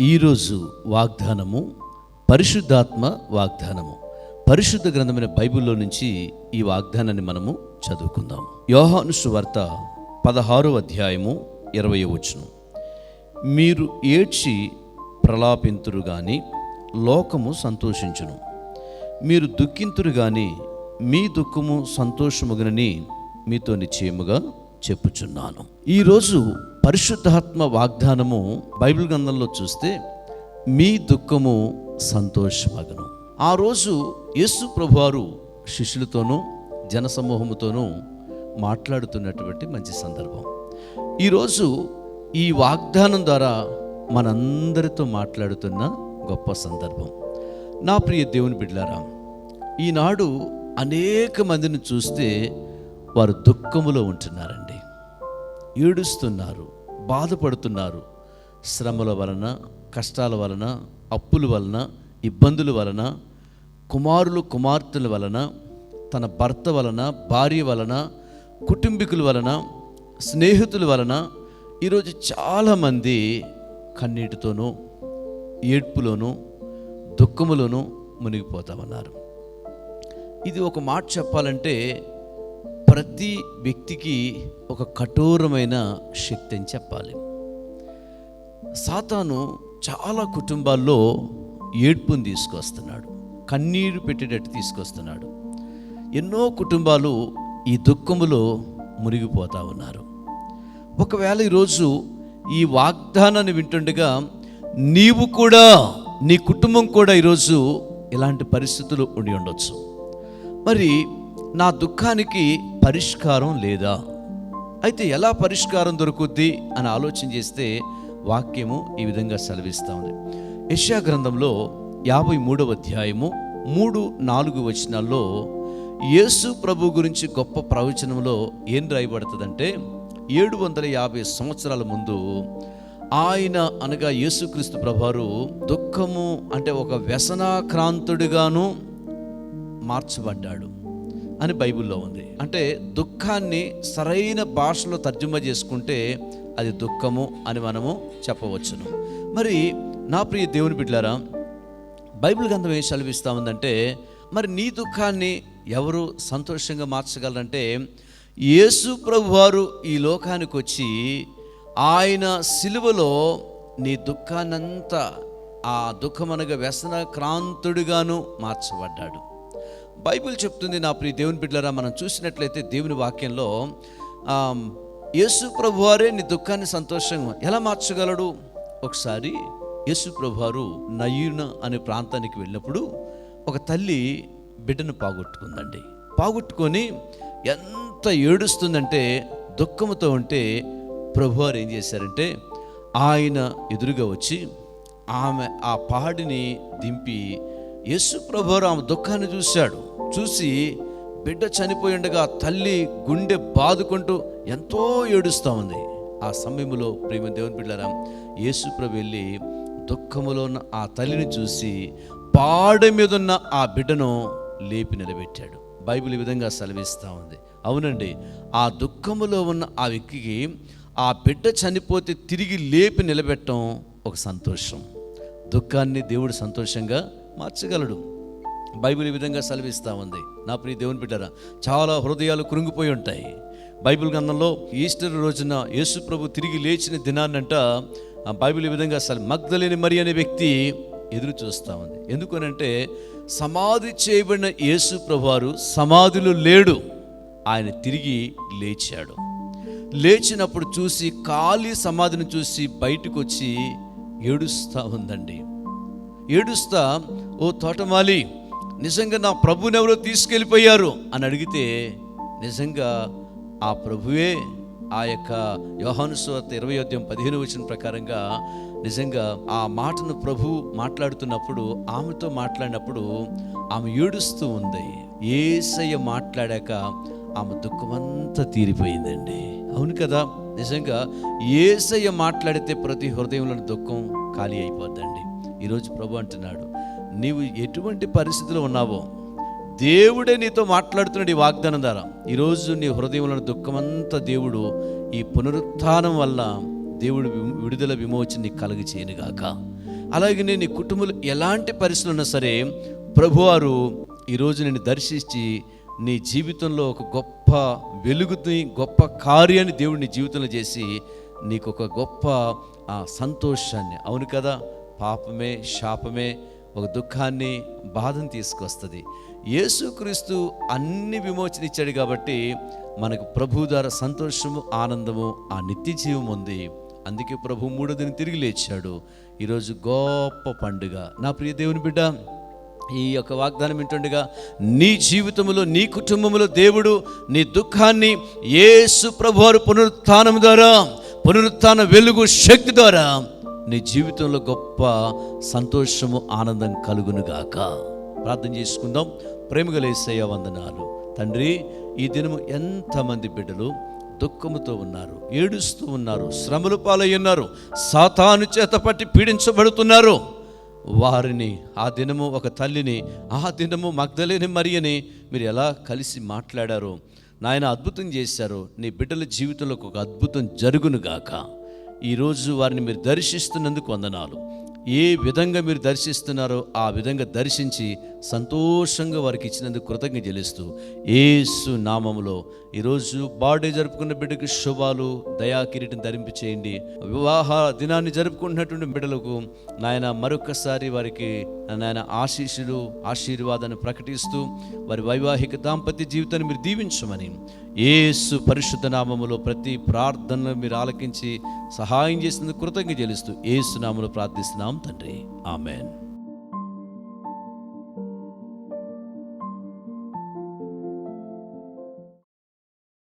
ఈరోజు వాగ్దానము పరిశుద్ధాత్మ వాగ్దానము. పరిశుద్ధ గ్రంథమైన బైబిల్లో నుంచి ఈ వాగ్దానాన్ని మనము చదువుకుందాం యోహాను సువార్త పదహారో అధ్యాయము ఇరవై వచనం. మీరు ఏడ్చి ప్రలాపింతురు గాని లోకము సంతోషించును. మీరు దుఃఖింతురు గాని మీ దుఃఖము సంతోషముగనని మీతో నిశ్చయముగా చెప్పుచున్నాను. ఈరోజు పరిశుద్ధాత్మ వాగ్దానము బైబిల్ గ్రంథంలో చూస్తే మీ దుఃఖము సంతోషమగను. ఆ రోజు యేసు ప్రభువారు శిష్యులతోనూ జనసమూహముతోనూ మాట్లాడుతున్నటువంటి మంచి సందర్భం. ఈరోజు ఈ వాగ్దానం ద్వారా మనందరితో మాట్లాడుతున్న గొప్ప సందర్భం. నా ప్రియ దేవుని బిడ్లారా ఈనాడు అనేక మందిని చూస్తే వారు దుఃఖములో ఉంటున్నారండి. ఏడుస్తున్నారు బాధపడుతున్నారు. శ్రమల వలన కష్టాల వలన అప్పుల వలన ఇబ్బందుల వలన కుమారులు కుమార్తెల వలన తన భర్త వలన భార్య వలన కుటుంబీకుల వలన స్నేహితుల వలన ఈరోజు చాలామంది కన్నీటితోనూ ఏడ్పులోనూ దుఃఖములోనూ మునిగిపోతా ఉన్నారు ఇది ఒక మాట చెప్పాలంటే ప్రతి వ్యక్తికి ఒక కఠోరమైన శక్తి అని చెప్పాలి. సాతాను చాలా కుటుంబాల్లో ఏడ్పుని తీసుకొస్తున్నాడు కన్నీరు పెట్టేటట్టు తీసుకొస్తున్నాడు. ఎన్నో కుటుంబాలు ఈ దుఃఖములో మురిగిపోతూ ఉన్నారు. ఒకవేళ ఈరోజు ఈ వాగ్దానాన్ని వింటుండగా నీవు కూడా నీ కుటుంబం కూడా ఈరోజు ఇలాంటి పరిస్థితులు ఉండి ఉండొచ్చు. మరి నా దుఃఖానికి పరిష్కారం లేదా? అయితే ఎలా పరిష్కారం దొరుకుద్ది అని ఆలోచన చేస్తే వాక్యము ఈ విధంగా సెలవిస్తూ ఉంది. యెషయా గ్రంథంలో యాభై మూడవ అధ్యాయము మూడు నాలుగు వచనాల్లో యేసు ప్రభు గురించి గొప్ప ప్రవచనంలో ఏం రాయబడుతుందంటే ఏడు వందల యాభై సంవత్సరాల ముందు ఆయన అనగా యేసుక్రీస్తు ప్రభువారు దుఃఖము అంటే ఒక వ్యసనాక్రాంతుడిగాను మార్చబడ్డాడు. అని బైబిల్లో ఉంది. అంటే దుఃఖాన్ని సరైన భాషలో తర్జుమా చేసుకుంటే అది దుఃఖము అని మనము చెప్పవచ్చును. మరి నా ప్రియ దేవుని బిడ్డారా బైబిల్ గ్రంథం ఏం సెలవిస్తూ ఉందంటే మరి నీ దుఃఖాన్ని ఎవరు సంతోషంగా మార్చగలరంటే యేసు ప్రభువారు ఈ లోకానికి వచ్చి ఆయన సిలువలో నీ దుఃఖాన్నంతా ఆ దుఃఖమనగా వ్యసన క్రాంతుడిగాను మార్చబడ్డాడు. బైబిల్ చెప్తుంది నా ప్రియ దేవుని బిడ్డలరా మనం చూసినట్లయితే దేవుని వాక్యంలో యేసు ప్రభువారే నీ దుఃఖాన్ని సంతోషంగా ఎలా మార్చగలడు? ఒకసారి యేసు ప్రభువారు నయూన అనే ప్రాంతానికి వెళ్ళినప్పుడు ఒక తల్లి బిడ్డను పోగొట్టుకుందండి. పోగొట్టుకొని ఎంత ఏడుస్తుందంటే దుఃఖంతో ఉంటే ప్రభువారు ఏం చేశారంటే ఆయన ఎదురుగా వచ్చి ఆమె ఆ పాడిని దింపి యేసు ప్రభువారు ఆమె దుఃఖాన్ని చూశాడు. చూసి బిడ్డ చనిపోయి ఉండగా తల్లి గుండె బాదుకుంటూ ఎంతో ఏడుస్తూ ఉంది. ఆ సమయంలో ప్రేమ దేవుని బిడ్డారా యేసుప్రభు వెళ్ళి దుఃఖములో ఉన్న ఆ తల్లిని చూసి పాడ మీద ఉన్న ఆ బిడ్డను లేపి నిలబెట్టాడు. బైబిల్ ఈ విధంగా సెలవిస్తూ ఉంది. అవునండి ఆ దుఃఖములో ఉన్న ఆ వ్యక్తికి ఆ బిడ్డ చనిపోతే తిరిగి లేపి నిలబెట్టడం ఒక సంతోషం. దుఃఖాన్ని దేవుడు సంతోషంగా మార్చగలడు. బైబిల్ ఈ విధంగా సెలవిస్తూ ఉంది. నా ప్రియ దేవుని బిడ్డరా చాలా హృదయాలు కృంగిపోయి ఉంటాయి. బైబిల్ గ్రంథంలో ఈస్టర్ రోజున యేసు ప్రభు తిరిగి లేచిన దినాన్నంట ఆ బైబిల్ ఈ విధంగా అసలు మగ్ధలేని మరి అనే వ్యక్తి ఎదురు చూస్తూ ఉంది. ఎందుకనంటే సమాధి చేయబడిన యేసు ప్రభువారు సమాధిలో లేడు. ఆయన తిరిగి లేచాడు. లేచినప్పుడు చూసి ఖాళీ సమాధిని చూసి బయటకు వచ్చి ఏడుస్తూ ఉందండి. ఏడుస్తా ఓ తోటమాలి నిజంగా నా ప్రభుని ఎవరో తీసుకెళ్ళిపోయారు? అని అడిగితే నిజంగా ఆ ప్రభువే ఆ యొక్క యోహానుస్వత ఇరవై అధ్యాయం పదిహేను వచ్చిన ప్రకారంగా నిజంగా ఆ మాటను ప్రభు మాట్లాడుతున్నప్పుడు ఆమెతో మాట్లాడినప్పుడు ఆమె ఏడుస్తూ ఉంది. ఏసయ్య మాట్లాడాక ఆమె దుఃఖమంతా తీరిపోయిందండి. అవును కదా? నిజంగా ఏసయ్య మాట్లాడితే ప్రతి హృదయంలో దుఃఖం ఖాళీ అయిపోద్దండి. ఈరోజు ప్రభు అంటున్నాడు నీవు ఎటువంటి పరిస్థితిలో ఉన్నావో దేవుడే నీతో మాట్లాడుతున్నాడు ఈ వాగ్దానం ద్వారా. ఈరోజు నీ హృదయంలో దుఃఖమంతా దేవుడు ఈ పునరుత్థానం వల్ల దేవుడు విడుదల విమోచన నీకు కలుగ చేయనుగాక అలాగే నేను నీ కుటుంబంలో ఎలాంటి పరిస్థితులు ఉన్నా సరే ప్రభువారు ఈరోజు నిన్ను దర్శించి నీ జీవితంలో ఒక గొప్ప వెలుగుని గొప్ప కార్యాన్ని దేవుడు నీ జీవితంలో చేసి నీకు ఒక గొప్ప ఆ, సంతోషాన్ని. అవును కదా? పాపమే శాపమే ఒక దుఃఖాన్ని బాధను తీసుకొస్తుంది. యేసుక్రీస్తు అన్ని విమోచన ఇచ్చాడు కాబట్టి మనకు ప్రభు ద్వారా సంతోషము ఆనందము ఆ నిత్య జీవం ఉంది. అందుకే ప్రభు మూడో దిన తిరిగి లేచాడు. ఈరోజు గొప్ప పండుగ. నా ప్రియ దేవుని బిడ్డ ఈ యొక్క వాగ్దానం వింటుండగా నీ జీవితంలో నీ కుటుంబంలో దేవుడు నీ దుఃఖాన్ని యేసు ప్రభువారు పునరుత్థానం ద్వారా పునరుత్థాన వెలుగు శక్తి ద్వారా నీ జీవితంలో గొప్ప సంతోషము ఆనందం కలుగునుగాక. ప్రార్థన చేసుకుందాం. ప్రేమగలేసయ్య వందనాలు. తండ్రి ఈ దినము ఎంతమంది బిడ్డలు దుఃఖముతో ఉన్నారు ఏడుస్తూ ఉన్నారు శ్రమలు పాలై ఉన్నారు సాతాను చేత పట్టి పీడించబడుతున్నారు. వారిని ఆ దినము ఒక తల్లిని ఆ దినము మగ్ధలేని మరియని మీరు ఎలా కలిసి మాట్లాడారో నాయన అద్భుతం చేశారు నీ బిడ్డల జీవితంలో ఒక అద్భుతం జరుగునుగాక. ఈరోజు వారిని మీరు దర్శిస్తున్నందుకు వందనాలు. ఏ విధంగా మీరు దర్శిస్తున్నారో ఆ విధంగా దర్శించి సంతోషంగా వారికి ఇచ్చినందుకు కృతజ్ఞ చెల్లిస్తూ ఏసు నామములో ఈరోజు బర్త్డే జరుపుకున్న బిడ్డకు శుభాలు దయా కిరీటం ధరింపి చేయండి. వివాహ దినాన్ని జరుపుకుంటున్నటువంటి బిడ్డలకు నాయన మరొకసారి వారికి నాయన ఆశీస్సులు ఆశీర్వాదాన్ని ప్రకటిస్తూ వారి వైవాహిక దాంపత్య జీవితాన్ని మీరు దీవించమని ఏసు పరిశుద్ధ నామములో ప్రతి ప్రార్థనలు మీరు ఆలకించి సహాయం చేసినందుకు కృతజ్ఞ చెల్లిస్తూ ఏసు నామములో ప్రార్థిస్తున్నాం తండ్రి. ఆమెన్.